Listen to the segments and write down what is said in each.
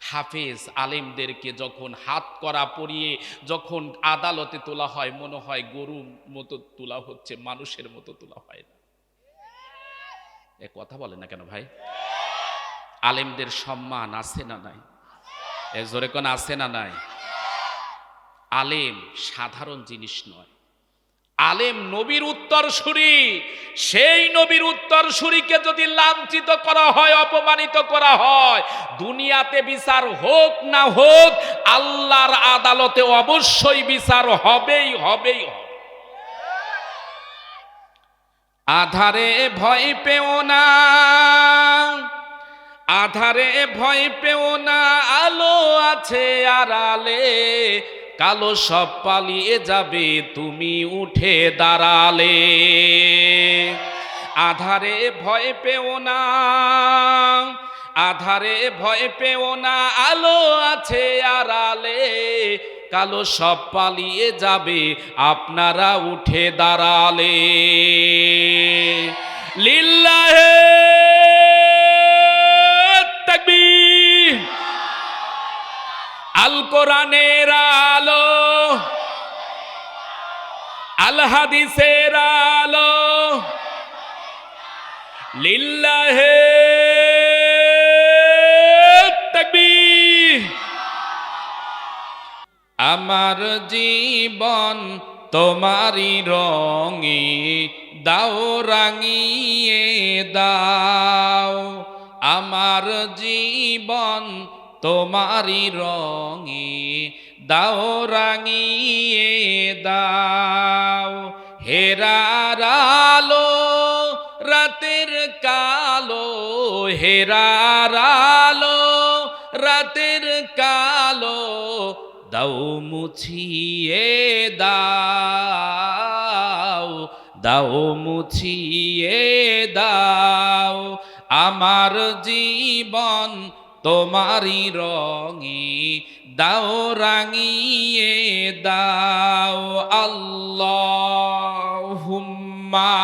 হাফেজ আলেমদেরকে যখন হাত করা পরিয়ে যখন আদালতে তোলা হয়, মনে হয় গরু মতো তোলা হচ্ছে, মানুষের মতো তোলা হয় না। এ কথা বলে না কেন ভাই? আলেমদের সম্মান আছে না নাই? এ জোরে কোন আছে না নাই? আলেম সাধারণ জিনিস নয়। আলেম নবীর উত্তরসূরি, সেই নবীর উত্তরসূরিকে যদি লাঞ্ছিত করা হয়, অপমানিত করা হয়, দুনিয়াতে বিচার হোক না হোক, আল্লাহর আদালতে অবশ্যই বিচার হবেই হবেই হবে আধারে ভয় পেও না, আধারে ভয় পেও না, আলো আছে আড়ালে। কালো সব পালিয়ে যাবে, তুমি উঠে দাঁড়ালে। আধারে ভয় পেও না, আধারে ভয় পেও না, আলো আছে আড়ালে। কালো সব পালিয়ে যাবে, আপনারা উঠে দাঁড়ালে। লিল্লাহে আল কোরআনের আলো। আল হাদিসের আলো। লিল্লাহে আমার জীবন তোমারই রঙে দাও, রাঙিয়ে দাও। আমার জীবন তোমারই রঙে দাও রাঙিয়ে দাও। হেরার আলো, রাতের কালো, হেরার আলো, রাতের কালো, দাও মুছিয়ে দাও দাও মুছিয়ে দাও। আমার জীবন তোমারই রঙে দাও রাঙিয়ে দাও আল্লাহ হুম্মা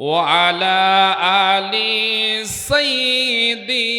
وعلى آل سيدنا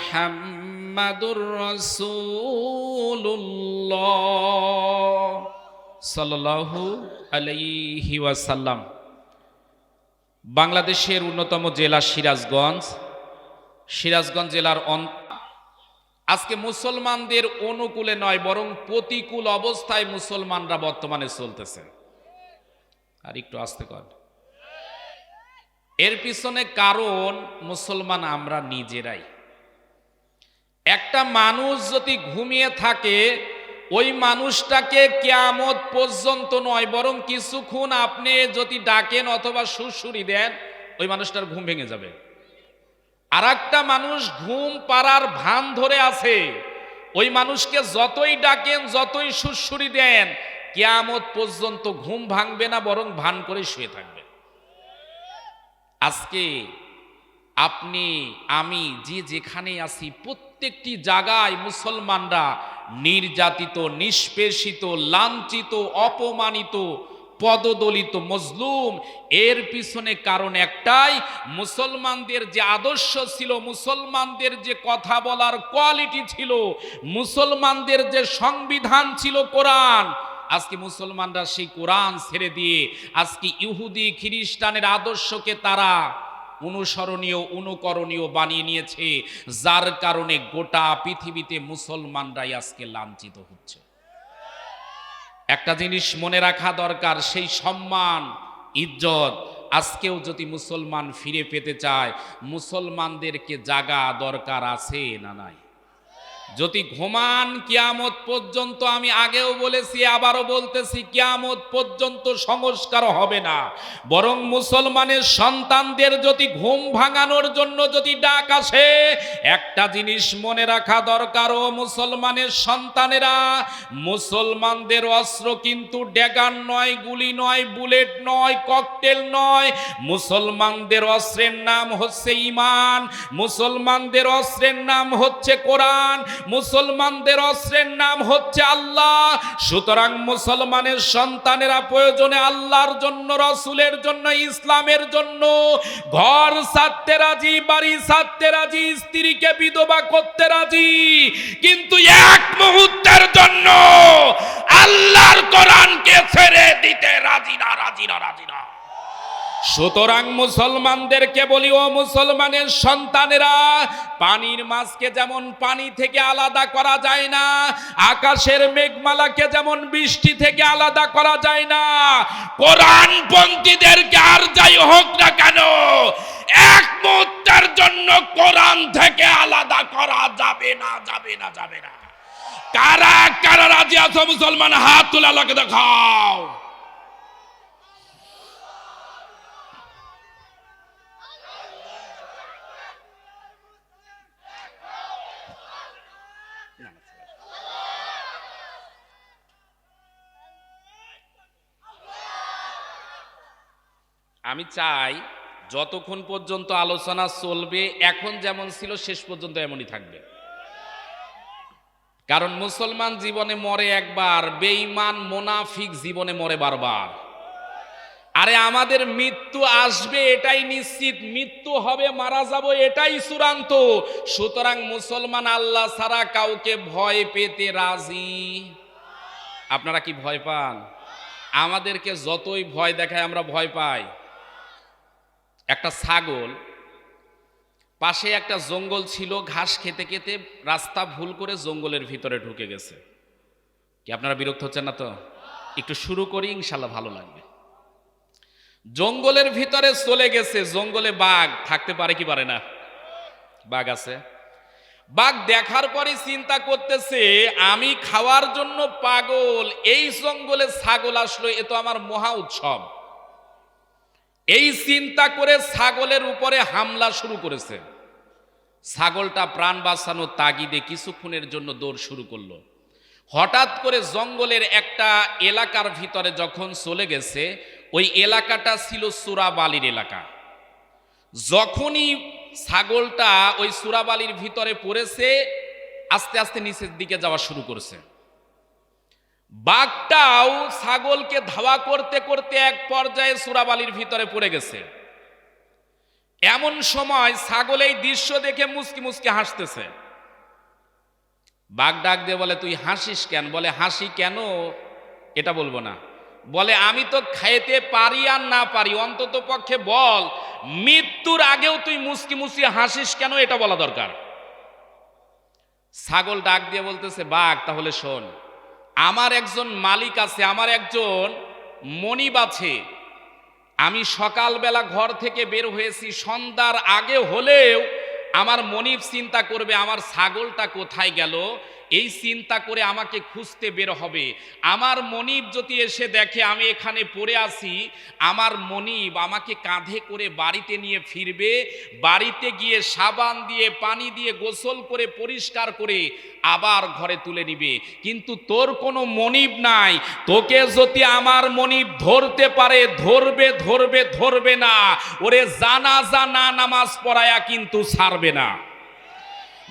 মোহাম্মদুর রসুল্লাহ আলাইহি ওয়াসাল্লাম। বাংলাদেশের অন্যতম জেলা সিরাজগঞ্জ। সিরাজগঞ্জ জেলার আজকে মুসলমানদের অনুকূলে নয়, বরং প্রতিকূল অবস্থায় মুসলমানরা বর্তমানে চলতেছে। আর একটু আসতে কর। এর পিছনে কারণ মুসলমান আমরা নিজেরাই। একটা মানুষ যদি ঘুমিয়ে থাকে, ওই মানুষটাকে কেয়ামত পর্যন্ত নয়, বরং কিছুক্ষণ আপনি যদি ডাকেন অথবা সুরসুরি দেন, ওই মানুষটার ঘুম ভেঙে যাবে। আর একটা মানুষ ঘুম পাড়ার ভান ধরে আছে, ওই মানুষকে যতই ডাকেন, যতই সুরসুরি দেন, কেয়ামত পর্যন্ত ঘুম ভাঙবে না, বরং ভান করে শুয়ে থাকবে। আজকে আপনি, আমি, যে যেখানে আছি প্রত্যেকটি জায়গায় মুসলমানরা নির্যাতিত, নিষ্পেষিত, লাঞ্ছিত, অপমানিত, পদদলিত, মজলুম। এর পিছনে কারণ একটাই, মুসলমানদের যে আদর্শ ছিল, মুসলমানদের যে কথা বলার কোয়ালিটি ছিল, মুসলমানদের যে সংবিধান ছিল কোরআন। আজকে মুসলমানরা সেই কোরআন ছেড়ে দিয়ে, আজকে ইহুদি খ্রিস্টানের আদর্শকে তারা অনুসরণীয়, অনুকরণীয় বানিয়ে নিয়েছে, যার কারণে গোটা পৃথিবীতে মুসলমানরাই আজকে লাঞ্ছিত হচ্ছে। একটা জিনিস মনে রাখা দরকার, সেই সম্মান, ইজ্জত আজকেও যদি মুসলমান ফিরে পেতে চায়, মুসলমানদেরকে জাগা দরকার আছে না নাই? যদি ঘুমান কিয়ামত পর্যন্ত আমি আগেও বলেছি, আবারও বলতেছি, কিয়ামত পর্যন্ত সংস্কার হবে না। বরং মুসলমানের সন্তানদের যদি ঘুম ভাঙানোর জন্য যদি ডাক আসে, একটা জিনিস মনে রাখা দরকার, ও মুসলমানের সন্তানেরা, মুসলমানদের অস্ত্র কিন্তু ড্যাগার নয়, গুলি নয়, বুলেট নয়, ককটেল নয়। মুসলমানদের অস্ত্রের নাম হচ্ছে ইমান, মুসলমানদের অস্ত্রের নাম হচ্ছে কোরআন। মুসলমানদের অস্ত্রের নাম হচ্ছে আল্লাহ। সুতরাং মুসলমানের সন্তানেরা প্রয়োজনে আল্লাহর জন্য, রসুলের জন্য, ইসলামের জন্য ঘর ছাড়তে রাজি, বাড়ি ছাড়তে রাজি, স্ত্রীকে বিধবা করতে রাজি। কিন্তু এক মুহূর্তের জন্য আল্লাহর কোরআনকে ছেড়ে দিতে রাজি না রাজি না রাজি না। সুতরাং মুসলমানদেরকে বলি, ও মুসলমানের সন্তানেরা, পানির মাছকে যেমন পানি থেকে আলাদা করা যায় না, আকাশের মেঘমালাকে যেমন বৃষ্টি থেকে আলাদা করা যায় না কোরআন পন্থীদেরকে আর যাই হোক না কেন, এক মুহূর্তের জন্য কোরআন থেকে আলাদা করা যাবে না যাবে না যাবে না। কারা কারা রাজি আছো মুসলমান? হাত তুলে আল্লাহকে দেখাও। আমি চাই যতক্ষণ পর্যন্ত আলোচনা চলবে, এখন যেমন ছিল, শেষ পর্যন্ত এমনই থাকবে। কারণ মুসলমান জীবনে মরে একবার, বেঈমান, মোনাফিক জীবনে মরে বারবার। আরে আমাদের মৃত্যু আসবে, এটাই নিশ্চিত। মৃত্যু হবে, মারা যাব, এটাই চূড়ান্ত। সুতরাং মুসলমান আল্লাহ ছাড়া কাউকে ভয় পেতে রাজি। আপনারা কি ভয় পান? আমাদেরকে যতই ভয় দেখায়, আমরা ভয় পাই। একটা ছাগল, পাশে একটা জঙ্গল ছিল, ঘাস খেতে খেতে রাস্তা ভুল করে জঙ্গলের ভিতরে ঢুকে গেছে। কি আপনারা বিরক্ত হচ্ছেন না তো? একটু শুরু করি, ইনশাল্লাহ ভালো লাগবে। জঙ্গলের ভিতরে চলে গেছে, জঙ্গলে বাঘ, থাকতে পারে কি পারে না? বাঘ আছে। বাঘ দেখার পরে চিন্তা করতেছে, আমি খাওয়ার জন্য পাগল, এই জঙ্গলে ছাগল আসলো, এ তো আমার মহা উৎসব। এই চিন্তা করে ছাগলের উপরে হামলা শুরু করেছে। ছাগলটা প্রাণ বাঁচানোর তাগিদে কিছুক্ষণের জন্য দৌড় শুরু করল। হঠাৎ করে জঙ্গলের একটা এলাকার ভিতরে যখন চলে গেছে, ওই এলাকাটা ছিল সুরাবালির এলাকা। যখনই ছাগলটা ওই সুরাবালির ভিতরে পড়েছে, আস্তে আস্তে নিচের দিকে যাওয়া শুরু করেছে। বাঘটাও ছাগলকে ধাওয়া করতে করতে এক পর্যায়ে সুরাবালির ভিতরে পড়ে গেছে। এমন সময় ছাগল এই দৃশ্য দেখে মুসকি মুসকি হাসতেছে। বাঘ ডাক দিয়ে বলে, তুই হাসিস কেন? বলে, হাসি কেন? এটা বলব না। বলে, আমি তো খাইতে পারি আর না পারি, অন্তত পক্ষে বল, মৃত্যুর আগেও তুই মুসকি মুসকি হাসিস কেন এটা বলা দরকার? ছাগল ডাক দিয়ে বলতেছে, বাঘ, তাহলে শোন আমার একজন মালিক আছে, আমার একজন মনিব আছে। আমি সকালবেলা ঘর থেকে বের হয়েছি, সন্ধ্যার আগে হলেও আমার মনিব চিন্তা করবে, আমার ছাগলটা কোথায় গেল? এই চিন্তা করে আমাকে খুঁজতে বের হবে। আমার মনিব যদি এসে দেখে আমি এখানে পড়ে আছি, আমার মনিব আমাকে কাঁধে করে বাড়িতে নিয়ে ফিরবে। বাড়িতে গিয়ে সাবান দিয়ে, পানি দিয়ে গোসল করে, পরিষ্কার করে আবার ঘরে তুলে নিবে। কিন্তু তোর কোনো মনিব নাই। তোকে যদি আমার মনিব ধরতে পারে, ধরবে ধরবে ধরবে না। ওরে জানাজা না, নামাজ পড়ায়া কিন্তু ছাড়বে না।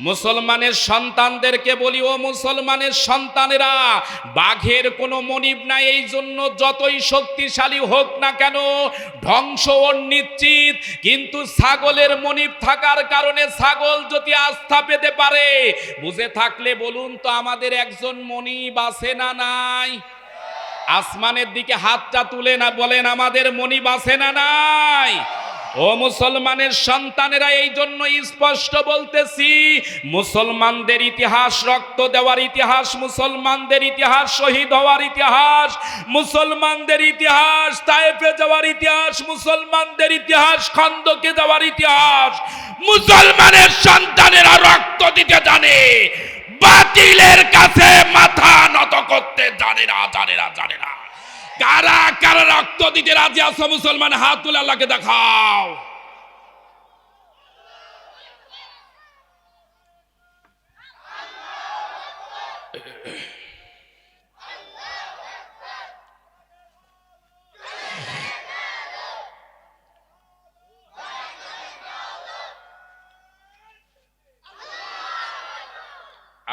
মুসলমানের সন্তানদেরকে বলি, ও মুসলমানের সন্তানেরা, বাঘের কোনো মনিব নাই, এই জন্য যতই শক্তিশালী হোক না কেন, ধ্বংস নিশ্চিত। কিন্তু ছাগলের মনিব থাকার কারণে ছাগল যদি আস্থা পেতে পারে, বুঝে থাকলে বলুন তো আমাদের একজন মনিব আছে না নাই? আসমানের দিকে হাতটা তুলে না বলেন, আমাদের মনিব আছে না নাই? ও মুসলমানের সন্তানেরা, এই জন্য স্পষ্ট বলতেছি, মুসলমানদের ইতিহাস, রক্ত দেওয়ার ইতিহাস, মুসলমানদের ইতিহাস, শহীদ হওয়ার ইতিহাস, মুসলমানদের ইতিহাস, তায়েফে যাওয়ার ইতিহাস, মুসলমানদের ইতিহাস, খন্দকে যাওয়ার ইতিহাস, মুসলমানের সন্তানেরা রক্ত দিতে জানে, বাতিলের কাছে মাথা নত করতে জানে না জানে না জানে না। কারা কারা রক্ত দিতে রাজি আছো মুসলমান? হাত তুলে আল্লাহকে দেখাও।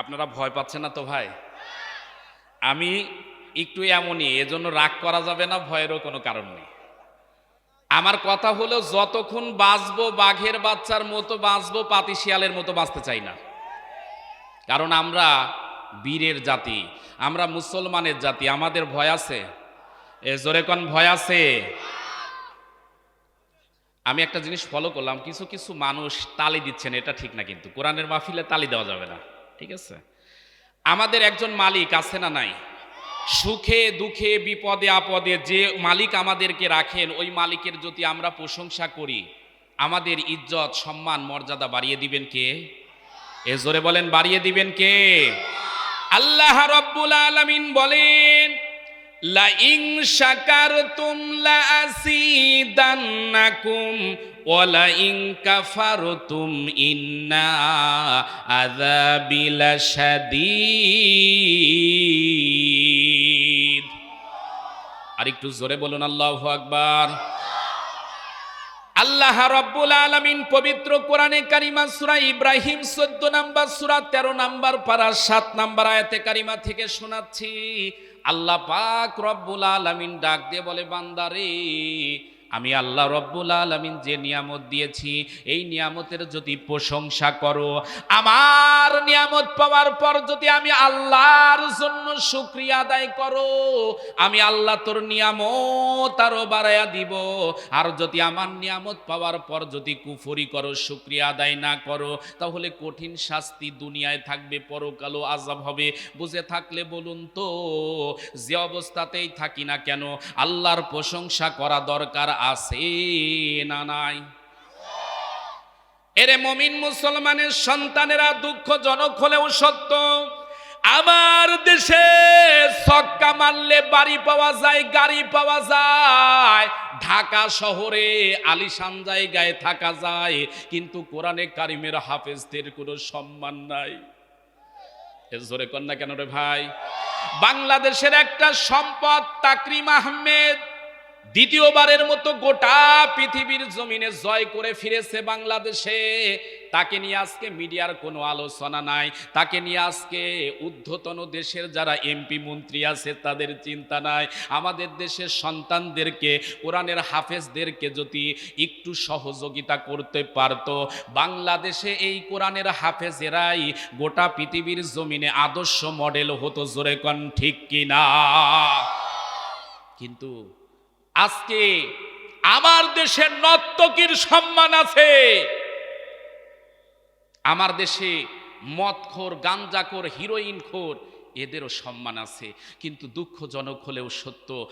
আপনারা ভয় পাচ্ছেন না তো ভাই? আমি একটু এমনই, এজন্য রাগ করা যাবে না, ভয়েরও কোনো কারণ নেই। আমার কথা হলো, যতক্ষণ বাঁচবো, বাঘের বাচ্চার মতো বাঁচবো, পাতি শিয়ালের মতো বাঁচতে চাই না। কারণ আমরা বীরের জাতি, আমরা মুসলমানের জাতি, আমাদের ভয় আছে। এ, জোরে কোন ভয় আছে? আমি একটা জিনিস ফলো করলাম, কিছু কিছু মানুষ তালি দিচ্ছেন, এটা ঠিক না কিন্তু। কোরআনের মাহফিলে তালি দেওয়া যাবে না, ঠিক আছে? আমাদের একজন মালিক আছে না নাই? সুখে, দুঃখে, বিপদে, আপদে যে মালিক আমাদেরকে রাখেন, ওই মালিকের যদি আমরা প্রশংসা করি, আমাদের ইজ্জত, সম্মান, মর্যাদা বাড়িয়ে দিবেন কে? এ জোরে বলেন, বাড়িয়ে দিবেন কে? আল্লাহ রব্বুল আলামিন বলেন লা কাফারতুম ইন্না আযাবি লাশাদীদ আর একটু জোরে বলুন, আল্লাহ আকবার। আল্লাহ রব্বুল আলমিন পবিত্র কোরআনে কারিমা সুরা ইব্রাহিম 14 নাম্বার, সুরা তেরো নাম্বার পারা সাত নাম্বার আয়াতে কারিমা থেকে শোনাচ্ছি। আল্লাহ পাক রব্বুল আলমিন ডাক দিয়ে বলে বান্দারে আমি আল্লাহ রব্বুল আলামিন যে নিয়ামত দিয়েছি, এই নিয়ামতের যদি প্রশংসা করো, আমার নিয়ামত পাওয়ার পর যদি আমি আল্লাহর জন্য শুক্রিয়া আদায় করো, আমি আল্লাহ তোর নিয়ামত আরও বাড়াইয়া দিব। আর যদি আমার নিয়ামত পাওয়ার পর যদি কুফরি করো, শুক্রিয়া আদায় না করো, তাহলে কঠিন শাস্তি দুনিয়ায় থাকবে, পরকালও আজাব হবে। বুঝে থাকলে বলুন তো, যে অবস্থাতেই থাকি না কেন, আল্লাহর প্রশংসা করা দরকার আছে না নাই? এরে মমিন মুসলমানের সন্তানেরা দুঃখজনক হলেও সত্য, আমার দেশে সক্কা মারলে বাড়ি পাওয়া যায়, গাড়ি পাওয়া যায়, ঢাকা শহরে আলিশান জায়গায় থাকা যায়, কিন্তু কোরআনে কারিমের হাফেজদের কোনো সম্মান নাই। জোরে কন্যা কেন রে ভাই? বাংলাদেশের একটা সম্পদ, তাকরিম আহমেদ দ্বিতীয়বারের মতো গোটা পৃথিবীর জমিনে জয় করে ফিরেছে বাংলাদেশে। তাকে নিয়ে আজকে মিডিয়ার কোনো আলোচনা নাই। তাকে নিয়ে আজকে ঊর্ধ্বতন দেশের যারা এমপি, মন্ত্রী আছে, তাদের চিন্তা নাই। আমাদের দেশের সন্তানদেরকে, কোরআনের হাফেজদেরকে যদি একটু সহযোগিতা করতে পারতো, বাংলাদেশে এই কোরআনের হাফেজেরাই গোটা পৃথিবীর জমিনে আদর্শ মডেল হতো, জোরে কন ঠিক কিনা? কিন্তু আজকে আমার দেশের নর্তকীর সম্মান আছে। আমার দেশে মদখোর, গাঞ্জাখোর, হিরোইনখোর, এদেরও সম্মান আছে। কিন্তু দুঃখজনক হলেও সত্য